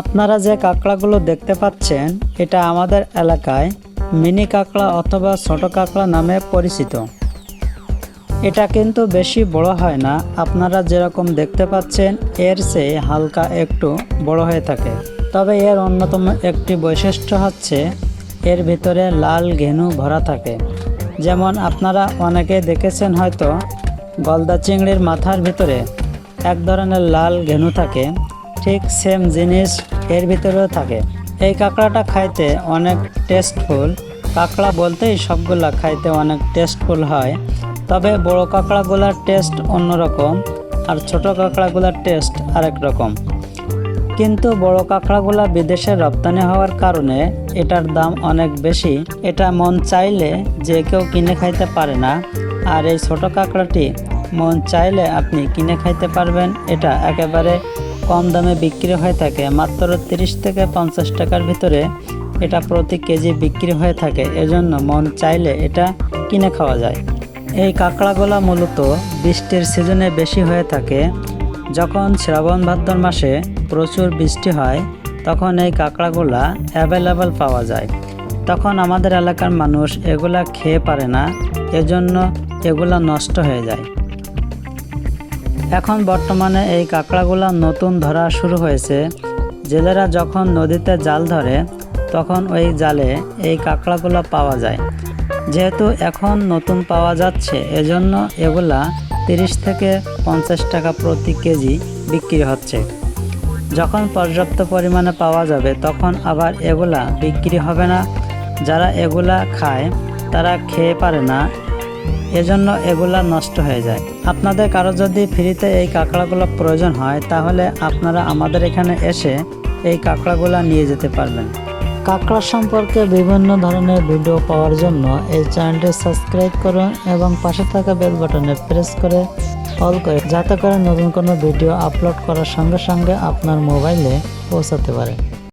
আপনারা যে কাঁকড়াগুলো দেখতে পাচ্ছেন, এটা আমাদের এলাকায় মিনি কাঁকড়া অথবা ছোট কাঁকড়া নামে পরিচিত। এটা কিন্তু বেশি বড় হয় না, আপনারা যেরকম দেখতে পাচ্ছেন, এর চেয়ে হালকা একটু বড় হয়ে থাকে। তবে এর অন্যতম একটি বৈশিষ্ট্য হচ্ছে, এর ভিতরে লাল ঘেনু ভরা থাকে। যেমন আপনারা অনেকে দেখেছেন হয়তো, গলদা চিংড়ির মাথার ভিতরে এক ধরনের লাল ঘেনু থাকে। ঠিক সেম জিনিস এর ভিতরেও থাকে। এই কাঁকড়াটা খাইতে অনেক টেস্টফুল কাঁকড়া বলতেই সবগুলা খাইতে অনেক টেস্টফুল হয়। তবে বড় কাঁকড়াগুলার টেস্ট অন্যরকম আর ছোট কাঁকড়াগুলার টেস্ট আরেক রকম। কিন্তু বড় কাঁকড়াগুলা বিদেশে রপ্তানি হওয়ার কারণে এটার দাম অনেক বেশি। এটা মন চাইলে যে কেউ কিনে খাইতে পারে না। আর এই ছোট কাঁকড়াটি মন চাইলে আপনি কিনে খাইতে পারবেন। এটা একেবারে কম দামে বিক্রি হয়ে থাকে। মাত্র তিরিশ থেকে পঞ্চাশ টাকার ভিতরে এটা প্রতি কেজি বিক্রি হয়ে থাকে। এজন্য মন চাইলে এটা কিনে খাওয়া যায়। এই কাঁকড়াগুলা মূলত বৃষ্টির সিজনে বেশি হয়ে থাকে। যখন শ্রাবণ ভাদ্র মাসে প্রচুর বৃষ্টি হয়, তখন এই কাঁকড়াগুলা অ্যাভেলেবল পাওয়া যায়। তখন আমাদের এলাকার মানুষ এগুলা খেয়ে পারে না, এজন্য এগুলা নষ্ট হয়ে যায়। এখন বর্তমানে এই কাঁকড়াগুলা নতুন ধরা শুরু হয়েছে। জেলেরা যখন নদীতে জাল ধরে, তখন ওই জালে এই কাঁকড়াগুলো পাওয়া যায়। যেহেতু এখন নতুন পাওয়া যাচ্ছে, এজন্য এগুলা তিরিশ থেকে পঞ্চাশ টাকা প্রতি কেজি বিক্রি হচ্ছে। যখন পর্যাপ্ত পরিমাণে পাওয়া যাবে, তখন আবার এগুলা বিক্রি হবে না। যারা এগুলা খায়, তারা খেয়ে পারে না। এজন্য এগুলা নষ্ট হয়ে যায়। আপনাদের কারও যদি ফ্রিতে এই কাঁকড়াগুলো প্রয়োজন হয়, তাহলে আপনারা আমাদের এখানে এসে এই কাঁকড়াগুলো নিয়ে যেতে পারবেন। কাঁকড়া সম্পর্কে বিভিন্ন ধরনের ভিডিও পাওয়ার জন্য এই চ্যানেলটি সাবস্ক্রাইব করুন এবং পাশে থাকা বেল বাটনে প্রেস করে অল করে যাতে করে নতুন কোনো ভিডিও আপলোড করার সঙ্গে সঙ্গে আপনার মোবাইলে পৌঁছাতে পারে।